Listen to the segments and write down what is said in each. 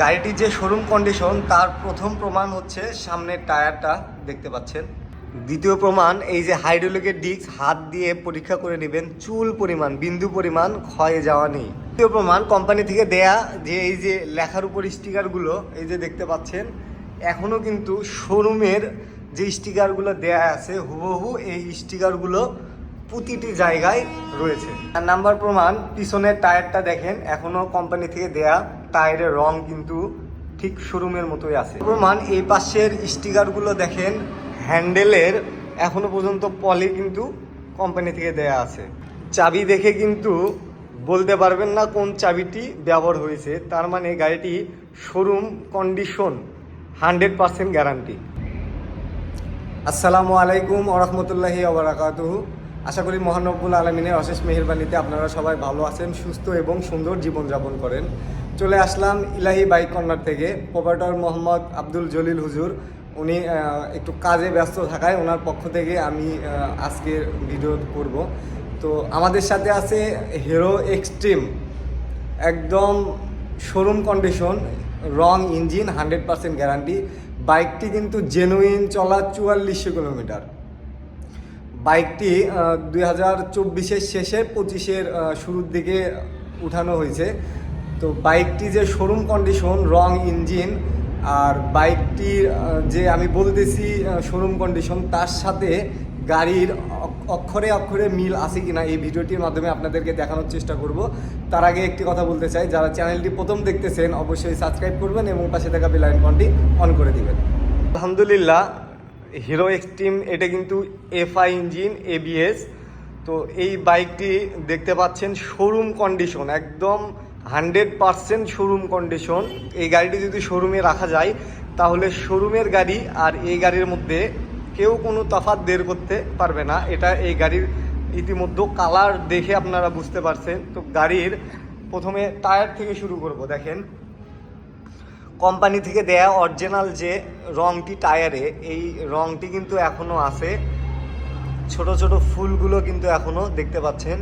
গাড়িটির যে showroom condition তার প্রথম প্রমাণ হচ্ছে সামনের টায়ারটা দেখতে পাচ্ছেন। দ্বিতীয় প্রমাণ, এই যে হাইড্রোলিকের ডিস্ক হাত দিয়ে পরীক্ষা করে নেবেন, চুল পরিমাণ, বিন্দু পরিমাণ ক্ষয়ে যাওয়া নেই। তৃতীয় প্রমাণ কোম্পানি থেকে দেয়া যে এই যে লেখার উপর স্টিকারগুলো এই যে দেখতে পাচ্ছেন এখনও কিন্তু শোরুমের যে স্টিকারগুলো দেয়া আছে, হুবহু এই স্টিকারগুলো প্রতিটি জায়গায় রয়েছে। আর নাম্বার প্রমাণ, পিছনের টায়ারটা দেখেন এখনও কোম্পানি থেকে দেয়া টায়ারের রং কিন্তু ঠিক শোরুমের মতোই আছে। প্রমাণ এই পাশের স্টিকারগুলো দেখেন, হ্যান্ডেলের এখনও পর্যন্ত পলি কিন্তু কোম্পানি থেকে দেয়া আছে। চাবি দেখে কিন্তু বলতে পারবেন না কোন চাবিটি ব্যবহার হয়েছে, তার মানে গাড়িটি showroom condition hundred percent guarantee আসসালামু আলাইকুম ওরহমতুল্লাহি ওবরাকাতুহু। আশা করি মহানব্বুল আলমিনের অশেষ মেহরবানিতে আপনারা সবাই ভালো আছেন, সুস্থ এবং সুন্দর জীবনযাপন করেন। চলে আসলাম ইলাহি বাইক কর্নার থেকে। প্রোপারেটর মোহাম্মদ আব্দুল জলিল হুজুর উনি একটু কাজে ব্যস্ত থাকায় ওনার পক্ষ থেকে আমি আহ, আজকে ভিডিও করব। তো আমাদের সাথে আছে হিরো এক্সট্রিম একদম শোরুম কন্ডিশন রং ইঞ্জিন হান্ড্রেড পার্সেন্ট গ্যারান্টি। বাইকটি কিন্তু জেনুইন চলা চুয়াল্লিশশো কিলোমিটার। বাইকটি দুই হাজার চব্বিশের শেষে পঁচিশের শুরুর দিকে উঠানো হয়েছে। তো বাইকটি যে শোরুম কন্ডিশন রং ইঞ্জিন আর বাইকটির যে আমি বলতেছি শোরুম কন্ডিশন তার সাথে গাড়ির অক্ষরে অক্ষরে মিল আছে কিনা এই ভিডিওটির মাধ্যমে আপনাদেরকে দেখানোর চেষ্টা করব। তার আগে একটি কথা বলতে চাই, যারা চ্যানেলটি প্রথম দেখতেছেন, অবশ্যই সাবস্ক্রাইব করবেন এবং পাশে থাকা বেল আইকনটি অন করে দিবেন। আলহামদুলিল্লাহ হিরো এক্সট্রিম এটা কিন্তু এফআই ইঞ্জিন এবিএস তো এই বাইকটি দেখতে পাচ্ছেন শোরুম কন্ডিশন একদম হান্ড্রেড পারসেন্ট শোরুম কন্ডিশন এই গাড়িটি যদি শোরুমে রাখা যায়, তাহলে শোরুমের গাড়ি আর এই গাড়ির মধ্যে কেউ কোনো তফাৎ বের করতে পারবে না। এটা এই গাড়ির ইতিমধ্যে কালার দেখে আপনারা বুঝতে পারছেন। তো গাড়ির প্রথমে টায়ার থেকে শুরু করব, দেখেন। কোম্পানি থেকে দেয়া অরিজিনাল যে রংটি টায়ারে এই রংটি কিন্তু এখনও আছে। ছোট ছোট ফুলগুলো কিন্তু এখনও দেখতে পাচ্ছেন।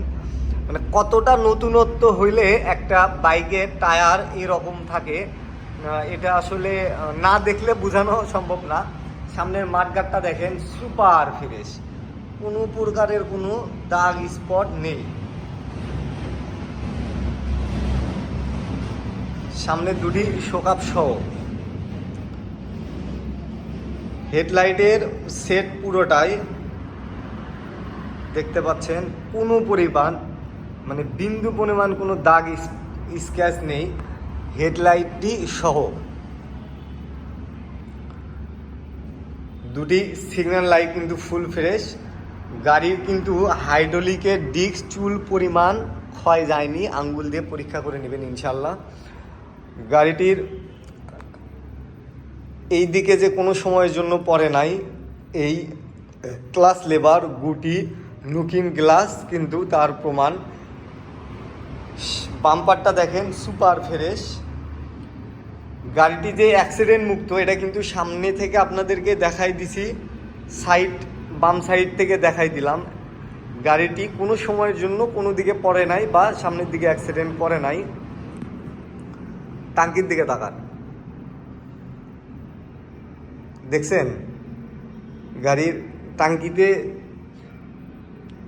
মানে কতটা নতুনত্ব হইলে একটা বাইকের টায়ার এরকম থাকে এটা আসলে না দেখলে বোঝানো সম্ভব না। সামনের মাঠগাটটা দেখেন, সুপার ফ্রেশ। কোনো প্রকারের কোনো দাগ স্পট নেই। সামনে দুটি শোকাপ সহ। হেডলাইটের সেট পুরোটাই দেখতে পাচ্ছেন, কোনো পরিমাণ মানে বিন্দু পরিমাণ কোনো দাগ স্ক্যাচ নেই হেডলাইটটি সহ। দুটি সিগন্যাল লাইট কিন্তু ফুল ফ্রেশ গাড়ির কিন্তু হাইড্রোলিকের ডিস্ক চুল পরিমাণ ক্ষয় যায়নি, আঙ্গুল দিয়ে পরীক্ষা করে নেবেন ইনশাল্লাহ গাড়িটির এই দিকে যে কোনো সময়ের জন্য পড়ে নাই, এই ক্লাস লেবার গুটি লুকিং গ্লাস কিন্তু তার প্রমাণ। বাম্পারটা দেখেন, সুপার ফ্রেশ। গাড়িটি যে অ্যাক্সিডেন্ট মুক্ত, এটা কিন্তু সামনে থেকে আপনাদেরকে দেখাই দিছি। সাইড বাম সাইড থেকে দেখাই দিলাম। গাড়িটি কোনো সময়ের জন্য কোনো দিকে পড়ে নাই বা সামনের দিকে অ্যাক্সিডেন্ট করে নাই। টাঙ্কির দিকে তাকান। দেখছেন? গাড়ির টাঙ্কিতে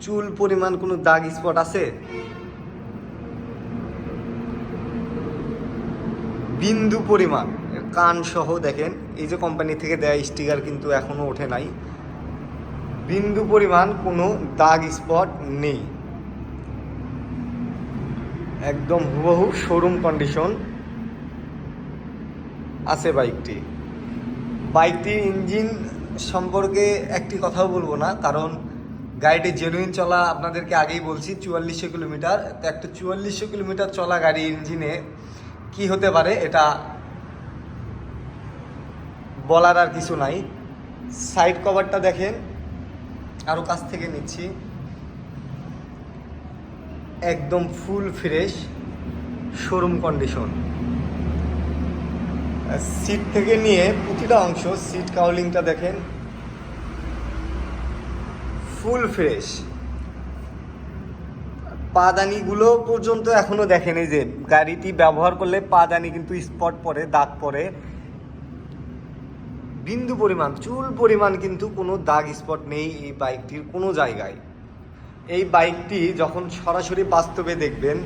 চুল পরিমাণ কোনো দাগ স্পট আছে? বিন্দু পরিমাণ। কান সহ দেখেন, এই যে কোম্পানি থেকে দেয়া স্টিকার কিন্তু এখনও ওঠে নাই। বিন্দু পরিমাণ কোনো দাগ স্পট নেই। একদম হুবহু শোরুম কন্ডিশন আছে বাইকটি বাইকটির ইঞ্জিন সম্পর্কে একটি কথাও বলব না, কারণ গাড়িটি জেনুইন চলা আপনাদেরকে আগেই বলছি, চুয়াল্লিশশো কিলোমিটার। একটা চুয়াল্লিশশো কিলোমিটার চলা গাড়ি ইঞ্জিনে কি হতে পারে এটা বলার আর কিছু নাই। সাইড কভারটা দেখেন। আরও কাছ থেকে নিচ্ছি। একদম full fresh showroom condition seat থেকে নিয়ে প্রতিটা অংশ সিট কাউলিংটা দেখেন। ফুল ফ্রেশ পাদানিগুলো পর্যন্ত এখনও দেখেনি যে গাড়িটি ব্যবহার করলে পাদানি কিন্তু স্পট পড়ে দাগ পড়ে বিন্দু পরিমাণ, চুল পরিমাণ কিন্তু কোনো দাগ স্পট নেই এই বাইকটির কোনো জায়গায়। এই বাইকটি যখন সরাসরি বাস্তবে দেখবেন,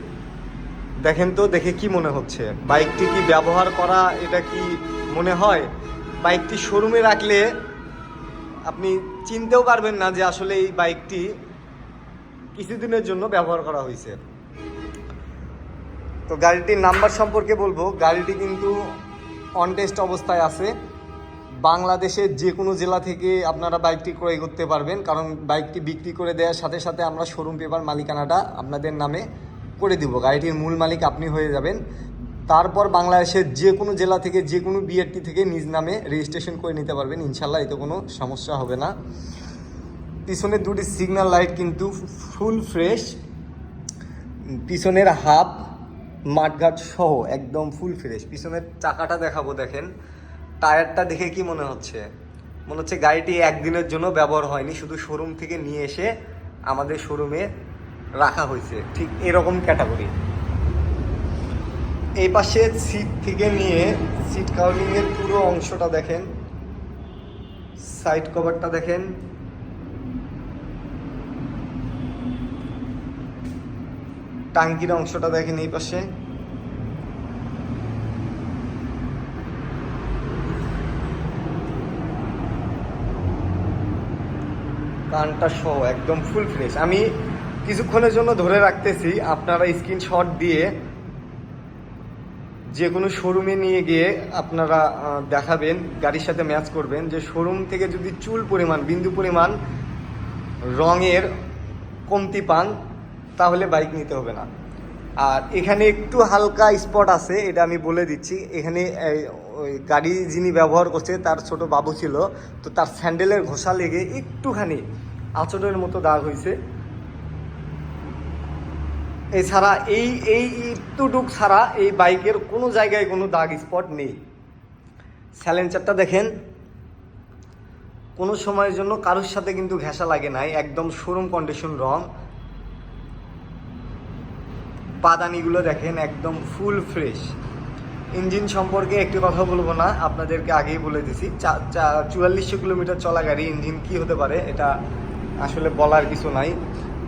দেখেন তো, দেখে কি মনে হচ্ছে? বাইকটি কি ব্যবহার করা, এটা কি মনে হয়? বাইকটি শোরুমে রাখলে আপনি চিনতেও পারবেন না যে আসলে এই বাইকটি কিছুদিনের জন্য ব্যবহার করা হয়েছে। তো গাড়িটির নাম্বার সম্পর্কে বলব, গাড়িটি কিন্তু অনটেস্ট অবস্থায় আছে। বাংলাদেশের যে কোনো জেলা থেকে আপনারা বাইকটি ক্রয় করতে পারবেন, কারণ বাইকটি বিক্রি করে দেওয়ার সাথে সাথে আমরা শোরুম পেপার মালিকানাটা আপনাদের নামে করে দিব। গাড়িটির মূল মালিক আপনি হয়ে যাবেন। তারপর বাংলাদেশের যে কোনো জেলা থেকে যে কোনো বিআরটি থেকে নিজ নামে রেজিস্ট্রেশন করে নিতে পারবেন। ইনশাল্লাহ এতে কোনো সমস্যা হবে না। পিছনের দুটি সিগন্যাল লাইট কিন্তু ফুল ফ্রেশ পিছনের হাফ মাঠঘাট সহ একদম ফুল ফ্রেশ পিছনের চাকাটা দেখাবো, দেখেন। টায়ারটা দেখে কি মনে হচ্ছে? মনে হচ্ছে গাড়িটি একদিনের জন্য ব্যবহার হয়নি, শুধু শোরুম থেকে নিয়ে এসে আমাদের শোরুমে রাখা হয়েছে। ঠিক এরকম ক্যাটাগরি এই পাশে সিট থেকে নিয়ে সিট কাউলিংয়ের পুরো অংশটা দেখেন। সাইড কভারটা দেখেন। টাঙ্কির অংশটা দেখেন এই পাশে। কানটা সহ, একদম ফুল ফ্রেশ আমি কিছুক্ষণের জন্য ধরে রাখতেছি, আপনারা স্ক্রিনশট দিয়ে যে কোনো শোরুমে নিয়ে গিয়ে আপনারা দেখাবেন, গাড়ির সাথে ম্যাচ করবেন যে শোরুম থেকে যদি চুল পরিমাণ, বিন্দু পরিমাণ রঙের কমতি পান তাহলে বাইক নিতে হবে না। আর এখানে একটু হালকা স্পট আছে, এটা আমি বলে দিচ্ছি। এখানে ওই গাড়ি যিনি ব্যবহার করছে, তার ছোট বাবু ছিল, তো তার স্যান্ডেলের ঘষা লেগে একটুখানি আচরের মতো দাগ হয়েছে এছাড়া এই এই একটুটুক ছাড়া এই বাইকের কোনো জায়গায় কোনো দাগ স্পট নেই। স্যালেঞ্চারটা দেখেন। কোনো সময়ের জন্য কারোর সাথে কিন্তু ঘেঁষা লাগে নাই, একদম শোরুম কন্ডিশন রং পাদানিগুলো দেখেন একদম ফুল ফ্রেশ। ইঞ্জিন সম্পর্কে একটি কথা বলব না, আপনাদেরকে আগেই বলে দিছি। চুয়াল্লিশশো কিলোমিটার চলা গাড়ি, ইঞ্জিন কি হতে পারে এটা আসলে বলার কিছু নাই।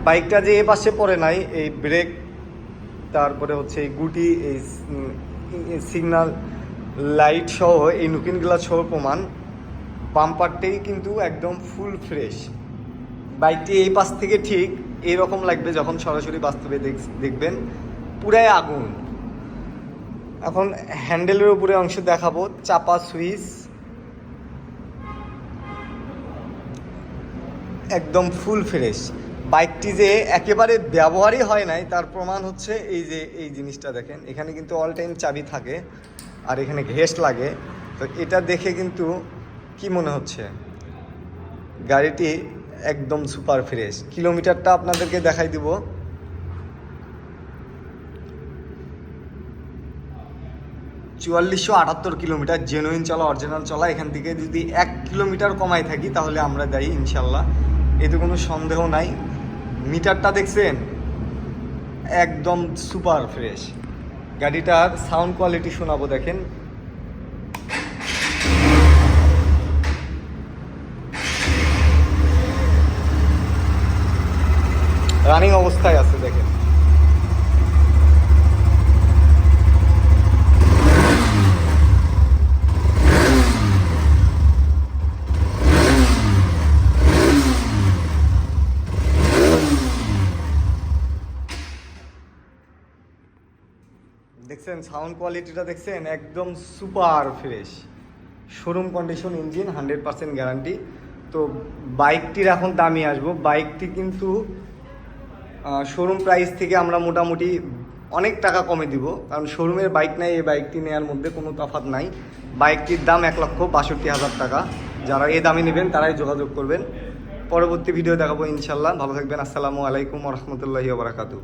বাইকটা যে এ পাশে পড়ে নাই, এই ব্রেক, তারপরে হচ্ছে এই গুটি, এই সিগনাল লাইট সহ এই নুকিনগুলা সহ প্রমাণ। বাম্পারটাই কিন্তু একদম ফুল ফ্রেশ। বাইকটি এই পাশ থেকে ঠিক এইরকম লাগবে যখন সরাসরি বাস্তবে দেখ- দেখবেন। পুরাই আগুন। এখন হ্যান্ডেলের উপরে অংশ দেখাবো, চাপা সুইচ। একদম ফুল ফ্রেশ। বাইকটি যে একেবারে ব্যবহারই হয় নাই, তার প্রমাণ হচ্ছে এই যে, এই জিনিসটা দেখেন। এখানে কিন্তু অল টাইম চাবি থাকে, আর এখানে ঘেস্ট লাগে। তো এটা দেখে কিন্তু কি মনে হচ্ছে? গাড়িটি একদম সুপার ফ্রেশ কিলোমিটারটা আপনাদেরকে দেখাই দিব। চুয়াল্লিশশো আটাত্তর কিলোমিটার জেনুইন চলা অরিজিনাল চলা, এখান থেকে যদি এক কিলোমিটার কমাই থাকি, তাহলে আমরা যাই ইনশাল্লাহ এতে কোনো সন্দেহ নাই। মিটারটা দেখছেন? একদম সুপার ফ্রেশ গাড়িটার সাউন্ড কোয়ালিটি শোনাবো দেখেন। রানিং অবস্থায় আছে, দেখেন। দেখছেন সাউন্ড কোয়ালিটিটা দেখছেন, একদম super fresh showroom condition engine hundred percent guarantee তো বাইকটির এখন দামি আসব। বাইকটি কিন্তু শোরুম প্রাইস থেকে আমরা মোটামুটি অনেক টাকা কমে দিব। কারণ শোরুমের বাইক নাই, এই বাইকটি নেওয়ার মধ্যে কোনো তফাত নাই। বাইকটির দাম এক লক্ষ বাষট্টি হাজার টাকা। যারা এ দামে নেবেন, তারাই যোগাযোগ করবেন। পরবর্তী ভিডিও দেখাবো ইনশাল্লাহ। ভালো থাকবেন। আসসালামু আলাইকুম রহমতুল্লাহি বারাকাতু